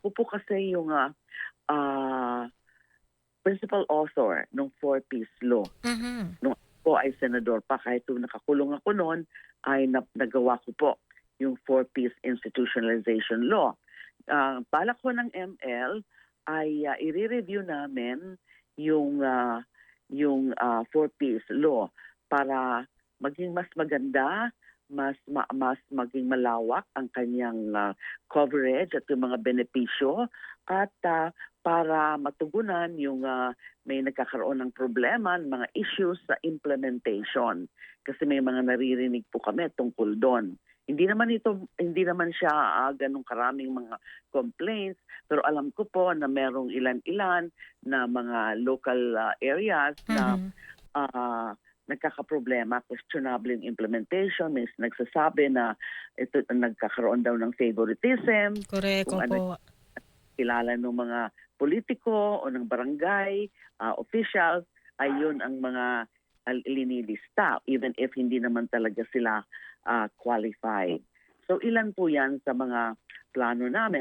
ako po kasi yung ah, principal author ng four-piece law. Mhm. Po ay senador pa kahit nung nakakulong ako noon ay nap- nagawa ko po yung four-piece institutionalization law. Ah, balak ko ng ML ay ah, i-review namin yung ah, yung ah, four-piece law para maging mas maganda, mas ma- mas maging malawak ang kanyang ah, coverage at yung mga benepisyo at ah, para matugunan yung ah, may nagkakaroon ng problema, ng mga issues sa implementation. Kasi may mga naririnig po kami tungkol doon. Hindi naman ito hindi naman siya ah, ganong karaming mga complaints, pero alam ko po na merong ilan-ilan na mga local ah, areas na Mhm. Ah, nagkakaproblema, questionable yung implementation, may nagsasabi na ito nagkakaroon daw ng favoritism, Correct, Kung opo. kilala ng mga politiko o ng barangay ah, officials, ayun ang mga al- linilista, even if hindi naman talaga sila ah, qualified. So ilan po yan sa mga plano namin.